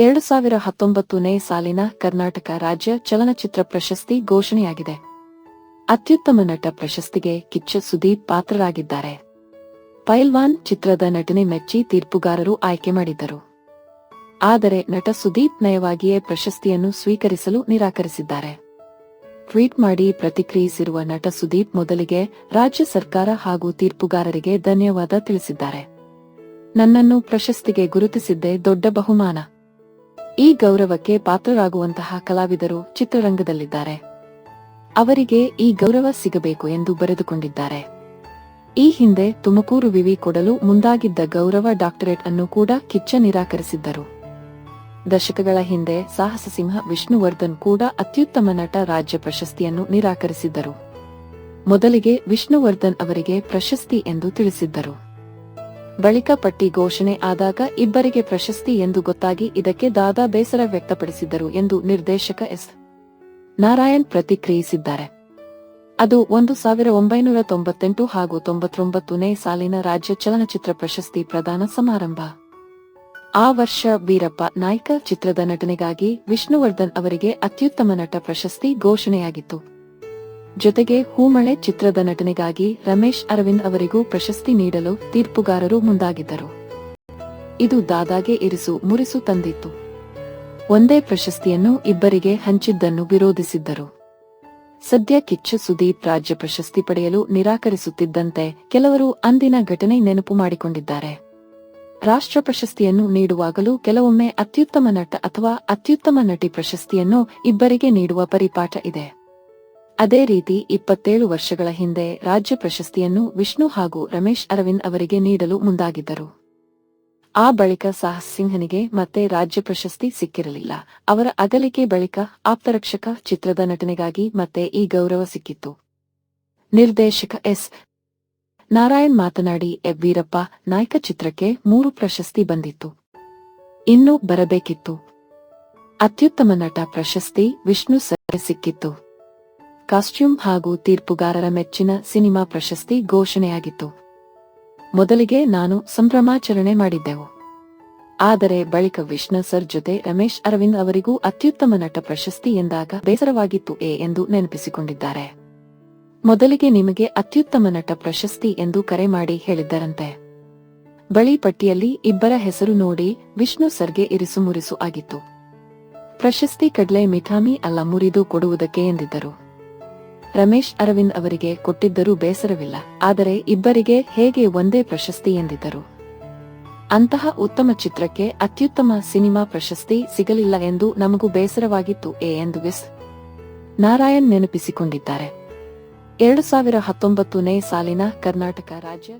ಎರಡು ಸಾವಿರ ಹತ್ತೊಂಬತ್ತನೇ ಸಾಲಿನ ಕರ್ನಾಟಕ ರಾಜ್ಯ ಚಲನಚಿತ್ರ ಪ್ರಶಸ್ತಿ ಘೋಷಣೆಯಾಗಿದೆ. ಅತ್ಯುತ್ತಮ ನಟ ಪ್ರಶಸ್ತಿಗೆ ಕಿಚ್ಚ ಸುದೀಪ್ ಪಾತ್ರರಾಗಿದ್ದಾರೆ. ಪೈಲ್ವಾನ್ ಚಿತ್ರದ ನಟನೆ ಮೆಚ್ಚಿ ತೀರ್ಪುಗಾರರು ಆಯ್ಕೆ ಮಾಡಿದ್ದರು. ಆದರೆ ನಟ ಸುದೀಪ್ ನಯವಾಗಿಯೇ ಪ್ರಶಸ್ತಿಯನ್ನು ಸ್ವೀಕರಿಸಲು ನಿರಾಕರಿಸಿದ್ದಾರೆ. ಟ್ವೀಟ್ ಮಾಡಿ ಪ್ರತಿಕ್ರಿಯಿಸಿರುವ ನಟ ಸುದೀಪ್ ಮೊದಲಿಗೆ ರಾಜ್ಯ ಸರ್ಕಾರ ಹಾಗೂ ತೀರ್ಪುಗಾರರಿಗೆ ಧನ್ಯವಾದ ತಿಳಿಸಿದ್ದಾರೆ. ನನ್ನನ್ನು ಪ್ರಶಸ್ತಿಗೆ ಗುರುತಿಸಿದ್ದೇ ದೊಡ್ಡ ಬಹುಮಾನ. ಈ ಗೌರವಕ್ಕೆ ಪಾತ್ರರಾಗುವಂತಹ ಕಲಾವಿದರು ಚಿತ್ರರಂಗದಲ್ಲಿದ್ದಾರೆ. ಅವರಿಗೆ ಈ ಗೌರವ ಸಿಗಬೇಕು ಎಂದು ಬರೆದುಕೊಂಡಿದ್ದಾರೆ. ಈ ಹಿಂದೆ ತುಮಕೂರು ವಿವಿ ಕೊಡಲು ಮುಂದಾಗಿದ್ದ ಗೌರವ ಡಾಕ್ಟರೇಟ್ ಅನ್ನು ಕೂಡ ಕಿಚ್ಚ ನಿರಾಕರಿಸಿದ್ದರು. ದಶಕಗಳ ಹಿಂದೆ ಸಾಹಸ ಸಿಂಹ ವಿಷ್ಣುವರ್ಧನ್ ಕೂಡ ಅತ್ಯುತ್ತಮ ನಟ ರಾಜ್ಯ ಪ್ರಶಸ್ತಿಯನ್ನು ನಿರಾಕರಿಸಿದ್ದರು. ಮೊದಲಿಗೆ ವಿಷ್ಣುವರ್ಧನ್ ಅವರಿಗೆ ಪ್ರಶಸ್ತಿ ಎಂದು ತಿಳಿಸಿದ್ದರು. ಬಳಿಕ ಪಟ್ಟಿ ಘೋಷಣೆ ಆದಾಗ ಇಬ್ಬರಿಗೆ ಪ್ರಶಸ್ತಿ ಎಂದು ಗೊತ್ತಾಗಿ ಇದಕ್ಕೆ ದಾದಾ ಬೇಸರ ವ್ಯಕ್ತಪಡಿಸಿದ್ದರು ಎಂದು ನಿರ್ದೇಶಕ ಎಸ್. ನಾರಾಯಣ್ ಪ್ರತಿಕ್ರಿಯಿಸಿದ್ದಾರೆ. ಅದು ಒಂದು ಸಾವಿರ ಒಂಬೈನೂರ ತೊಂಬತ್ತೆಂಟು ಹಾಗೂ ತೊಂಬತ್ತೊಂಬತ್ತನೇ ಸಾಲಿನ ರಾಜ್ಯ ಚಲನಚಿತ್ರ ಪ್ರಶಸ್ತಿ ಪ್ರದಾನ ಸಮಾರಂಭ. ಆ ವರ್ಷ ವೀರಪ್ಪ ನಾಯ್ಕ ಚಿತ್ರದ ನಟನೆಗಾಗಿ ವಿಷ್ಣುವರ್ಧನ್ ಅವರಿಗೆ ಅತ್ಯುತ್ತಮ ನಟ ಪ್ರಶಸ್ತಿ ಘೋಷಣೆಯಾಗಿತ್ತು. ಜೊತೆಗೆ ಹೂಮಳೆ ಚಿತ್ರದ ನಟನೆಗಾಗಿ ರಮೇಶ್ ಅರವಿಂದ್ ಅವರಿಗೂ ಪ್ರಶಸ್ತಿ ನೀಡಲು ತೀರ್ಪುಗಾರರು ಮುಂದಾಗಿದ್ದರು. ಇದು ದಾದಾಗೆ ಇರಿಸು ಮುರಿಸು ತಂದಿತ್ತು. ಒಂದೇ ಪ್ರಶಸ್ತಿಯನ್ನು ಇಬ್ಬರಿಗೆ ಹಂಚಿದ್ದನ್ನು ವಿರೋಧಿಸಿದ್ದರು. ಸದ್ಯ ಕಿಚ್ಚ ಸುದೀಪ್ ರಾಜ್ಯ ಪ್ರಶಸ್ತಿ ಪಡೆಯಲು ನಿರಾಕರಿಸುತ್ತಿದ್ದಂತೆ ಕೆಲವರು ಅಂದಿನ ಘಟನೆ ನೆನಪು ಮಾಡಿಕೊಂಡಿದ್ದಾರೆ. ರಾಷ್ಟ್ರ ಪ್ರಶಸ್ತಿಯನ್ನು ನೀಡುವಾಗಲೂ ಕೆಲವೊಮ್ಮೆ ಅತ್ಯುತ್ತಮ ನಟ ಅಥವಾ ಅತ್ಯುತ್ತಮ ನಟಿ ಪ್ರಶಸ್ತಿಯನ್ನು ಇಬ್ಬರಿಗೆ ನೀಡುವ ಪರಿಪಾಠ ಇದೆ. ಅದೇ ರೀತಿ ಇಪ್ಪತ್ತೇಳು ವರ್ಷಗಳ ಹಿಂದೆ ರಾಜ್ಯ ಪ್ರಶಸ್ತಿಯನ್ನು ವಿಷ್ಣು ಹಾಗೂ ರಮೇಶ್ ಅರವಿಂದ್ ಅವರಿಗೆ ನೀಡಲು ಮುಂದಾಗಿದ್ದರು. ಆ ಬಳಿಕ ಸಾಹಸ್ ಸಿಂಹನಿಗೆ ಮತ್ತೆ ರಾಜ್ಯ ಪ್ರಶಸ್ತಿ ಸಿಕ್ಕಿರಲಿಲ್ಲ. ಅವರ ಅಗಲಿಕೆ ಬಳಿಕ ಆಪ್ತರಕ್ಷಕ ಚಿತ್ರದ ನಟನೆಗಾಗಿ ಮತ್ತೆ ಈ ಗೌರವ ಸಿಕ್ಕಿತ್ತು. ನಿರ್ದೇಶಕ ಎಸ್. ನಾರಾಯಣ್ ಮಾತನಾಡಿ ಎ ವೀರಪ್ಪ ನಾಯಕ ಚಿತ್ರಕ್ಕೆ ಮೂರು ಪ್ರಶಸ್ತಿ ಬಂದಿತ್ತು. ಇನ್ನೂ ಬರಬೇಕಿತ್ತು. ಅತ್ಯುತ್ತಮ ನಟ ಪ್ರಶಸ್ತಿ ವಿಷ್ಣು ಸರ್ ಸಿಕ್ಕಿತ್ತು. ಕಾಸ್ಟ್ಯೂಮ್ ಹಾಗೂ ತೀರ್ಪುಗಾರರ ಮೆಚ್ಚಿನ ಸಿನಿಮಾ ಪ್ರಶಸ್ತಿ ಘೋಷಣೆಯಾಗಿತ್ತು. ಮೊದಲಿಗೆ ನಾನು ಸಂಭ್ರಮಾಚರಣೆ ಮಾಡಿದ್ದೆವು. ಆದರೆ ಬಳಿಕ ವಿಷ್ಣು ಸರ್ ಜೊತೆ ರಮೇಶ್ ಅರವಿಂದ್ ಅವರಿಗೂ ಅತ್ಯುತ್ತಮ ನಟ ಪ್ರಶಸ್ತಿ ಎಂದಾಗ ಬೇಸರವಾಗಿತ್ತು ಎ ಎಂದು ನೆನಪಿಸಿಕೊಂಡಿದ್ದಾರೆ. ಮೊದಲಿಗೆ ನಿಮಗೆ ಅತ್ಯುತ್ತಮ ನಟ ಪ್ರಶಸ್ತಿ ಎಂದು ಕರೆ ಮಾಡಿ ಹೇಳಿದ್ದರಂತೆ. ಬಳಿ ಪಟ್ಟಿಯಲ್ಲಿ ಇಬ್ಬರ ಹೆಸರು ನೋಡಿ ವಿಷ್ಣು ಸರ್ಗೆ ಇರಿಸು ಮುರಿಸು ಆಗಿತ್ತು. ಪ್ರಶಸ್ತಿ ಕಡ್ಲೆ ಮಿಠಾಮಿ ಅಲ್ಲ ಮುರಿದು ಕೊಡುವುದಕ್ಕೆ ಎಂದಿದ್ದರು. ರಮೇಶ್ ಅರವಿಂದ್ ಅವರಿಗೆ ಕೊಟ್ಟಿದ್ದರೂ ಬೇಸರವಿಲ್ಲ. ಆದರೆ ಇಬ್ಬರಿಗೆ ಹೇಗೆ ಒಂದೇ ಪ್ರಶಸ್ತಿ ಎಂದಿದ್ದರು? ಅಂತಹ ಉತ್ತಮ ಚಿತ್ರಕ್ಕೆ ಅತ್ಯುತ್ತಮ ಸಿನಿಮಾ ಪ್ರಶಸ್ತಿ ಸಿಗಲಿಲ್ಲ ಎಂದು ನಮಗೂ ಬೇಸರವಾಗಿತ್ತು ಎ ಎಂದು ವಿಸ್ ನಾರಾಯಣ್ ನೆನಪಿಸಿಕೊಂಡಿದ್ದಾರೆ. ಎರಡು ಸಾವಿರ ಹತ್ತೊಂಬತ್ತನೇ ಸಾಲಿನ ಕರ್ನಾಟಕ ರಾಜ್ಯ